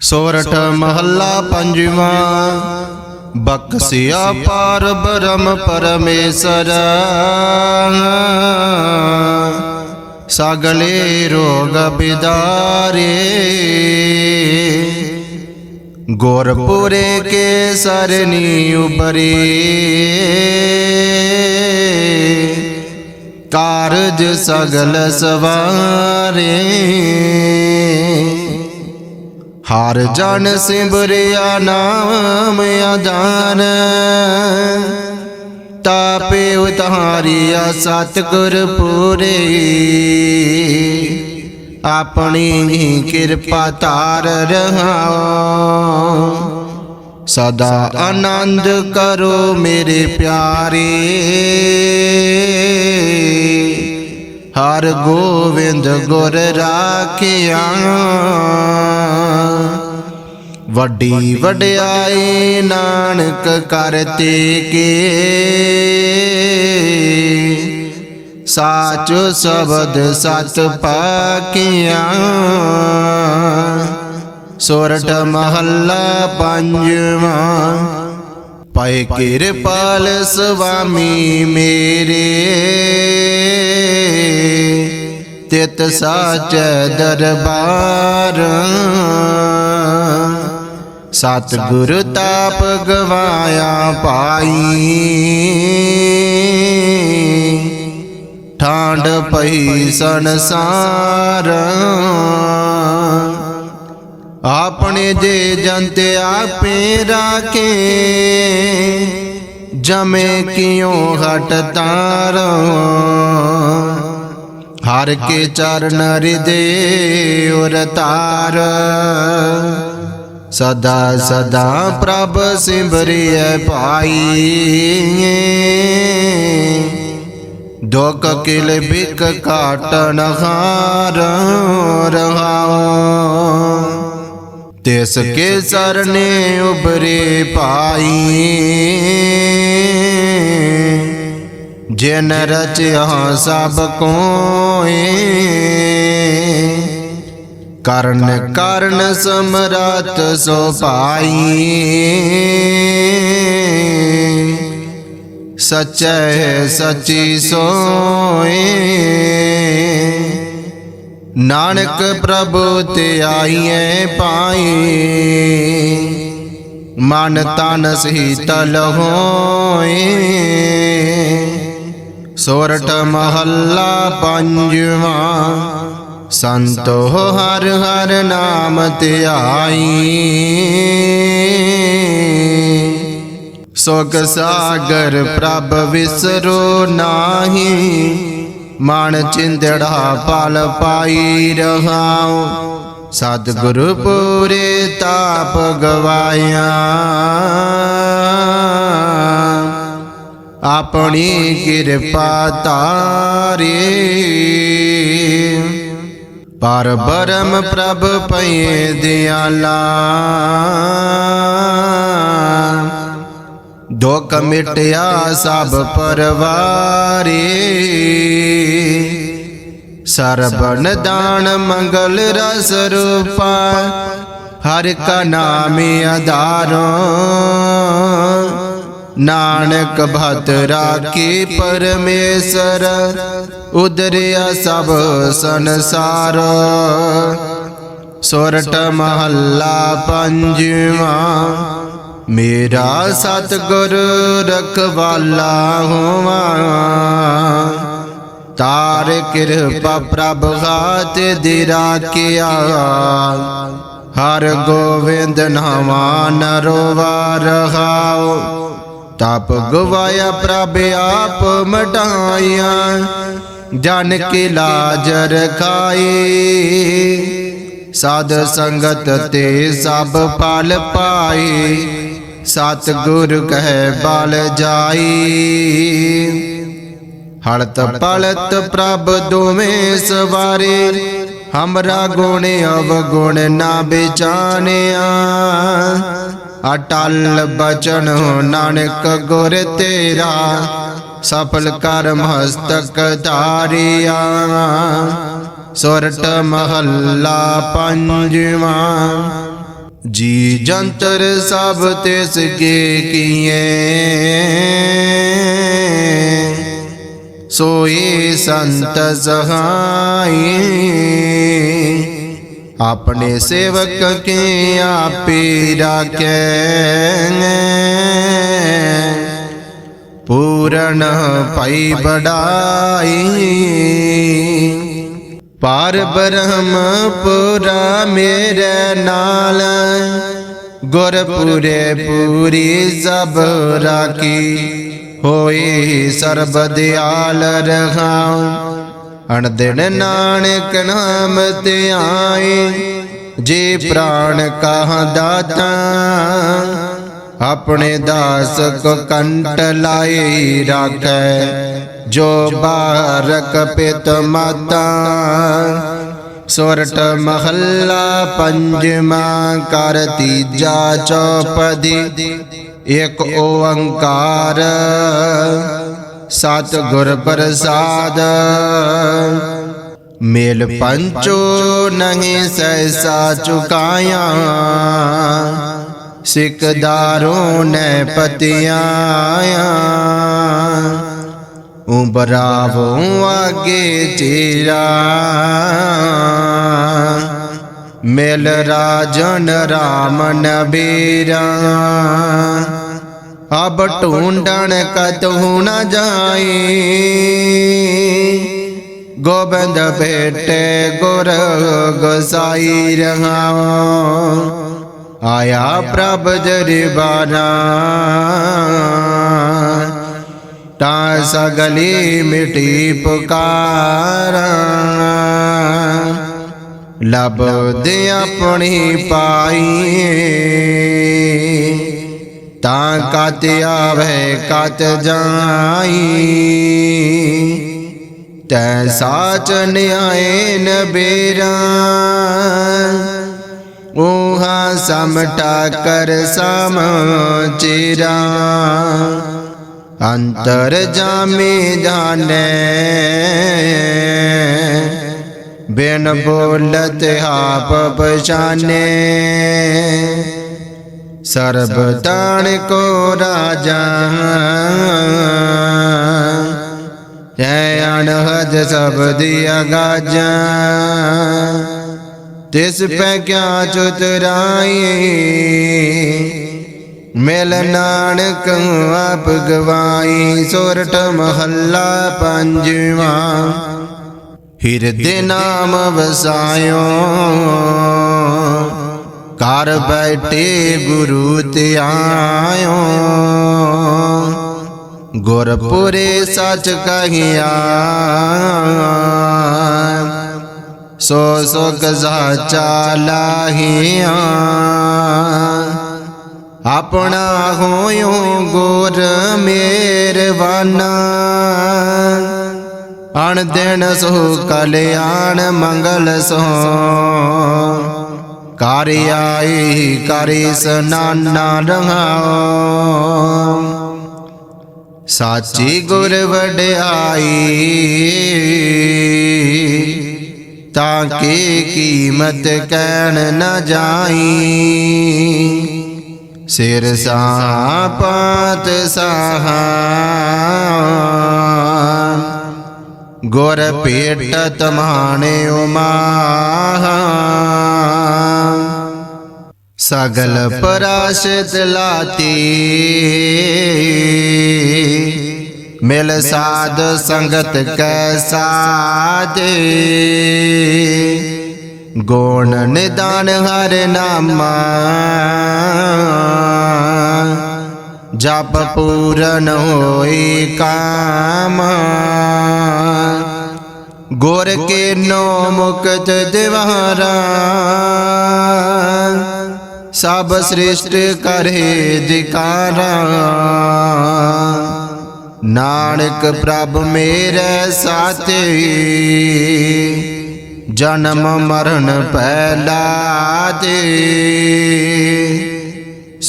ਸੋਰਠ ਮਹੱਲਾ ਪੰਜਵਾਂ। ਬਖਸਿਆ ਪਾਰ ਬ੍ਰਹਮ ਪਰਮੇਸ਼ਰ। ਸਗਲੇ ਰੋਗ ਬਿਦਾਰੇ। ਗੁਰਪੁਰੇ ਕੇ ਸਰਨੀ ਉਬਰੇ ਕਾਰਜ ਸਗਲ ਸਵਾਰੇ। ਹਰ ਜਨ ਸਿਮਰਿਆ ਨਾਮ ਅਜਾਨ। ਤਾਪੇ ਉਤਾਰੀਆ ਸਤਿਗੁਰ ਪੂਰੇ। ਆਪਣੀ ਕਿਰਪਾ ਧਾਰ ਰਹਾਓ ਸਦਾ ਆਨੰਦ ਕਰੋ ਮੇਰੇ ਪਿਆਰੇ। ਹਰ ਗੋਵਿੰਦ ਗੁਰ ਰਾਖਿਆ। ਵੱਡੀ ਵਡਿਆਈ ਨਾਨਕ ਕਰਤੇ ਕੇ ਸਾਚ ਸ਼ਬਦ ਸਤ ਪਾਕਿਆ। ਸੋਰਠ ਮਹੱਲਾ ਪੰਜਵਾਂ। ਪਏ ਕਿਰਪਾਲ ਸੁਆਮੀ ਮੇਰੇ। ਤਿਤ ਸਾਚ ਦਰਬਾਰ। ਸਤ ਗੁਰ ਤਾਪ ਗਵਾਇਆ ਪਾਈ। ਠਾਂਡ ਪਈ ਸੰਸਾਰ ਆਪਣੇ ਜੇ ਜੰਤ ਆਪੇ ਰਾਖੇ। ਜਮੇ ਕਿਉ ਹਟ ਤਾਰ? ਹਰ ਕੇ ਚਰਨ ਹਿਰਦੇ ਉਰ ਤਾਰ। ਸਦਾ ਸਦਾ ਪ੍ਰਭ ਸਿਮਰਿਐ ਪਾਈ ਦੁਖ ਕਿਲ ਬਿਕ ਕਾਟਨ ਹਾਰ ਰਹਾਓ ਤਿਸ ਕੇ ਸਰਨੇ ਉਬਰੇ ਪਾਈ ਜਿਨ ਰਚਿਆ ਸਭ ਕੋਏ, ਕਰਨ ਕਰਨ ਸਮਰਤ ਸੋ ਪਾਈ ਸਚੈ ਸਚੀ ਸੋਏ। ਨਾਨਕ ਪ੍ਰਭੂ ਤੇ ਆਈਐ ਪਾਈ ਮਨ ਤਨ ਸੀਤਲ ਹੋਏ ਸੋਰਠ ਮਹੱਲਾ ਪੰਜਵਾਂ। ਸੰਤੋ ਹਰ ਹਰ ਨਾਮ ਧਿਆਈ ਸੁਖ ਸਾਗਰ ਪ੍ਰਭ ਵਿਸਰੋ ਨਾਹੀ। ਮਨ ਚਿੰਦੜਾ ਪਲ ਪਾਈ ਰਹਾਉ। ਸਤਿਗੁਰੂ ਪੂਰੇ ਤਾਪ ਗਵਾਇਆ। ਆਪਣੀ ਕਿਰਪਾ ਤਾਰੇ ਪਰ ਬਰਮ ਪ੍ਰਭ ਪਏ ਦਿਆਲਾ। ਦੁੱਖ ਮਿਟਿਆ ਸਭ ਪਰਵਾਰੇ। ਸਰਬਨ ਦਾਨ ਮੰਗਲ ਰਸ ਰੂਪਾ। ਹਰ ਕਾ ਨਾਮ ਆਧਾਰੋ। ਨਾਨਕ ਭਤ ਰਾਖੀ ਪਰਮੇਸ਼ਰ। ਉਦਰਿਆ ਸਭ ਸੰਸਾਰ। ਸੋਰਠ ਮਹੱਲਾ ਪੰਜਵਾਂ। ਮੇਰਾ ਸਤਿਗੁਰ ਰਖਵਾਲਾ ਹੋਵਾ। ਤਾਰ ਕਿਰਪਾ ਪ੍ਰਭ ਹਾਥ ਦੀ ਰਾਖਿਆ। ਹਰ ਗੋਵਿੰਦ ਨਾਮਾ ਨਰੋਵਾ ਰਹਾਓ। ਤਪ ਗਵਾਇਆ ਪ੍ਰਭ ਆਪ ਮਟਾਇਆ ਜਨ ਕੇ ਲਾਜ ਰਖਾਏ ਸਾਧ ਸੰਗਤ ਤੇ ਸਭ ਪਲ ਪਾਏ ਸਤ ਗੁਰ ਕਹਿ ਬਲ ਜਾਈ। ਹਲਤ ਪਲਤ ਪ੍ਰਭ ਦੋਵੇਂ ਸਵਾਰੇ, ਹਮਰਾ ਗੁਣ ਅਵਗੁਣ ਨਾ ਵਿਚਾਨਿਆ ਅਟਲ ਬਚਨ ਨਾਨਕ ਗੁਰ ਤੇਰਾ, ਸਫਲ ਕਰਮ ਹਸਤਕ ਧਾਰਿਆ। ਸੋਰਠ ਮਹੱਲਾ ਪੰਜਵਾਂ, ਜੀ ਜੰਤਰ ਸਭ ਤਿਸ ਕੇ ਕੀਏ। ਸੋਏ ਸੰਤ ਸਹਾਈ ਆਪਣੇ ਸੇਵਕ ਕੇ ਆਪੇ ਰਾਖੈ ਪੂਰਨ ਭਈ ਬੜਾਈ ਪਾਰ ਬ੍ਰਹਮ ਪੁਰਾ ਮੇਰੇ ਨਾਲ ਗੁਰਪੁਰੇ ਪੂਰੀ ਸਭ ਰਾਖੀ ਹੋਈ ਸਰਬ ਦਿਆਲ ਰਹਾਉ। ਅਣਦਿਨ ਨਾਨਕ ਨਾਮ ਧਿਆਏ ਜੇ ਪ੍ਰਾਣ ਕਾ ਦਾਤਾ, ਆਪਣੇ ਦਾਸ ਕੋ ਕੰਟ ਲਾਈ ਰਾਖੈ। ਜੋ ਬਾਰਕ ਪਿਤ ਮਾਤਾ ਸੁਰਟ ਮਹੱਲਾ ਪੰਜਵਾ ਕਰ ਤੀਜਾ ਚੌਪਦੀ। ਇਕ ਓੰਕਾਰ, ਸਤ ਗੁਰ ਪ੍ਰਸਾਦ। ਮੇਲ ਪੰਚੋ ਨਹੀਂ ਸਹਿਸਾ ਚੁਕਾਇਆ ਸਿਕਦਾਰੋਂ ਨੇ ਪਤਿਆਇਆ। ਉਬਰਾਵੋ ਆਗੇ ਚੇਰਾ ਮਿਲ ਰਾਜਨ ਰਾਮ ਨਬੀਰਾ ਅਬ ਢੂੰਡਣ ਕਤਹੂ ਨ ਜਾਈ। ਗੋਬਿੰਦ ਭੇਟੇ ਗੁਰ ਗਸਾਈ ਰਹਾਉ। ਆਇਆ ਪ੍ਰਭ ਜਰਿਬਾਨਾ ਤਾਂ ਸਗਲੀ ਮਿਟੀ ਪੁਕਾਰਾ। ਲਬਦੇ ਆਪਣੀ ਪਾਈ ਤਾਂ ਕਤ ਆਵੇ ਕਤ ਜਾਈ ਤੈ ਸਾਚ ਨਿਆਏ ਨਬੇਰਾ। ਊਹਾ ਸਮਟਾ ਕਰ ਸਮ ਚਿਰਾ ਅੰਤਰ ਜਾਮੇ ਜਾਣੈ। ਬਿਨ ਬੋਲਤ ਆਪ ਪਛਾਨੇ। ਸਰਬ ਤਾਣ ਕੋ ਰਾਜਾ। ਜੈ ਅਨਹਦ ਸਬਦੀ ਅਗਾਜਾ ਤਿਸ ਪੈ ਕਿਆ ਚੁਤਰਾਈ ਮਿਲ ਨਾਨਕ ਆਪ ਗਵਾਈ ਸੋਰਠ ਮਹੱਲਾ ਪੰਜਵਾ। ਹਿਰਦੇ ਨਾਮ ਵਸਾਇਓ। ਕਰ ਬੈਠੇ ਗੁਰੂ ਤੇ ਆਇਓ। ਗੁਰਪੁਰੇ ਸੱਚ ਕਹੀਆ। ਸੋ ਸੋ ਗਜ਼ਾ ਚਾਲਾਹੀਆਂ ਆਪਣਾ ਹੋਇਓ ਗੁਰ ਮੇਰਵਾਨਾ। ਅਣ ਦਿਨ ਸੋ ਕਲਿਆਣ ਮੰਗਲ ਸੋ। ਕਰ ਆਈ ਕਰੀ ਸਨਾਨਾ ਰਹਾਓ ਸਾਚੀ ਗੁਰ ਵਡਿਆਈ, ਤਾਂ ਕੀ ਕੀਮਤ ਕਹਿਣ ਨਾ ਜਾਈ। ਸਿਰ ਸਾਪਾਤ ਸਾਹਾ। ਗੁਰ ਪੇਟ ਤਮਾਣੇ ਉਮਾਹਾ ਸਗਲ ਪਰਾਸ਼ਿਤ ਲਾਤੀ। ਮਿਲ ਸਾਧ ਸੰਗਤ ਕੈ ਸਾਦੇ ਗੁਣ ਨਿਦਾਨ ਹਰ ਨਾਮਾ। ਜਪ ਪੂਰਨ ਹੋਈ ਕਾਮ। ਗੁਰ ਕੇ ਨੋ ਮੁਕਤ ਦਿਵਾਰਾ ਸਭ ਸ੍ਰਿਸ਼ਟ ਕਰੇ ਦਿਕਾਰਾ ਨਾਨਕ ਪ੍ਰਭ ਮੇਰੇ ਸਾਥੀ। ਜਨਮ ਮਰਨ ਪਹਿਲਾ ਦੇ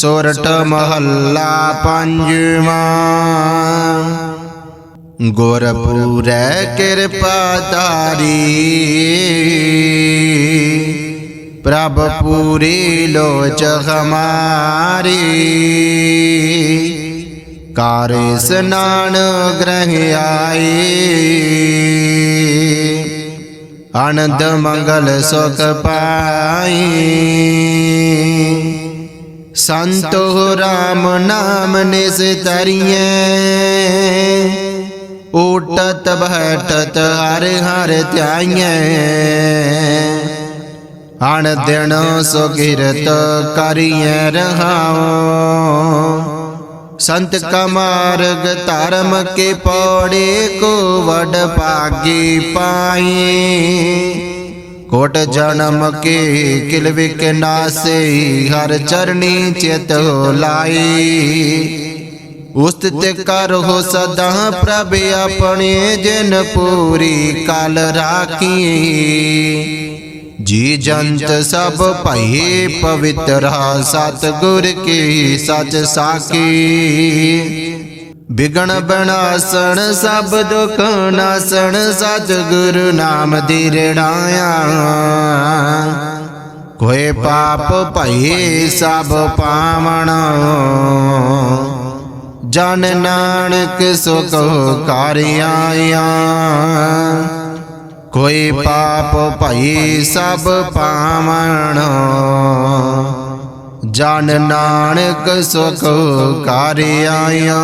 ਸੋਰਠ ਮਹੱਲਾ ਪੰਜਵਾ। ਗੁਰਪੂਰੈ ਕਿਰਪਾ ਧਾਰੀ। ਪ੍ਰਭ ਪੂਰੀ ਲੋਚ ਹਮਾਰੀ। ਕਾਰ ਇਸਨਾਨ ਗ੍ਰਹਿ ਆਈ। ਆਨੰਦ ਮੰਗਲ ਸੁਖ ਪਾਈ। ਸੰਤੋ ਰਾਮ ਨਾਮ ਨਿਸ ਤਰੀਏ ਊਟਤ ਬੈਠਤ ਹਰ ਹਰ ਧਿਆਈਏ ਹਣ ਦਿਨ ਸੁਗਿਰਤ ਕਰੀਏ ਰਹਾਉ। ਸੰਤ ਕਾ ਮਾਰਗ ਧਰਮ ਕੇ ਪੌੜੇ ਕੋ ਵਡ ਭਾਗੀ ਪਾਈ। ਕੋਟ ਜਨਮ ਕੇ ਕਿਲ ਵਿਕ ਨਾਸੇ ਹਰ ਚਰਣੀ ਚਿਤ ਲਾਈ। ਉਸਤਿਤ ਕਰੋ ਸਦਾ ਪ੍ਰਭ ਆਪਣੇ ਜਿਨ ਪੂਰੀ ਕਲ ਰਾਖੀ। ਜੀ ਜੰਤ ਸਭ ਭਏ ਪਵਿੱਤਰਾ ਸਤ ਗੁਰ ਕੀ ਸਚ ਸਾਖੀ। ਬਿਗਣ ਬਣਾਸਣ ਸਭ ਦੁਖ ਨਾਸਣ ਸਤ ਗੁਰੂ ਨਾਮ ਦੀ ਰਣਾਇਆ ਕੋਈ ਪਾਪ ਭਈ ਸਭ ਪਾਵਣ। ਜਨ ਨਾਨਕ ਸੁਖ ਕਾਰਿਆਇਆ ਕੋਈ ਪਾਪ ਭਈ ਸਭ ਪਾਵਣ। ਜਨ ਨਾਨਕ ਸੁਖ ਕਾਰਿਆਇਆ